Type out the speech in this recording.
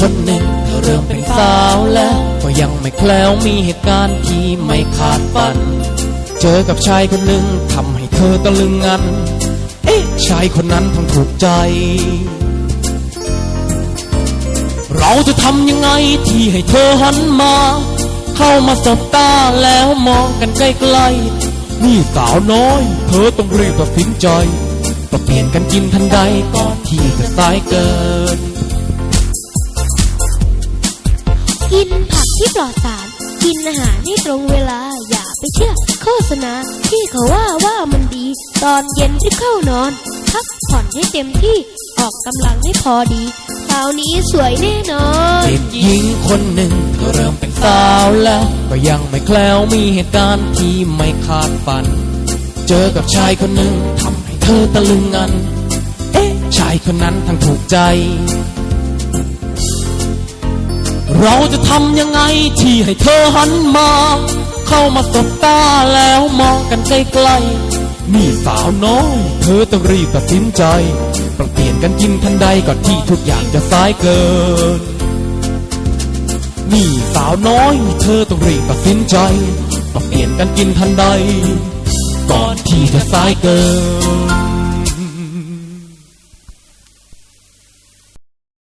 คนหนึ่งเธอเริ่มเป็นสาวแล้วก็ยังไม่แคล้วมีเหตุการณ์ที่ไม่คาดฝัน เจอกับชายคนหนึ่งทำให้เธอตะลึงงัน เอ๊ะชายคนนั้นทั้งถูกใจ เราจะทำยังไงที่ให้เธอหันมา เข้ามาสบตาแล้วมองกันใกล้ๆนี่สาวน้อย เธอต้องรีบตัดสินใจต้องเปลี่ยนกันกินทันใดก่อนที่จะสายเกิน กินผักที่ปลอดสาร กินอาหารให้ตรงเวลา อย่าไปเชื่อโฆษณาที่เขาว่าว่ามันดี ตอนเย็นที่เข้านอน พักผ่อนให้เต็มที่ ออกกำลังให้พอดีคราวนี้สวยแน่นอนเด็กหญิงคนหนึ่งก็เริ่มเป็นสาวแล้ว ก็ยังไม่แคล้วมีเหตุการณ์ที่ไม่คาดฝัน เจอกับชายคนหนึ่งทำให้เธอตะลึงงัน เอ๊ะชายคนนั้นทั้งถูกใจ เราจะทำยังไงที่ให้เธอหันมา เข้ามาสบตาแล้วมองกันใกล้ๆนี่สาวน้อย เธอต้องรีบตัดสินใจปรับเปลี่ยนกันกินทันใดก่อนที่ทุกอย่างจะสายเกิน นี่สาวน้อย เธอต้องรีบตัดสินใจปรับเปลี่ยนกันกินทันใด ก่อนที่จะสายเกิน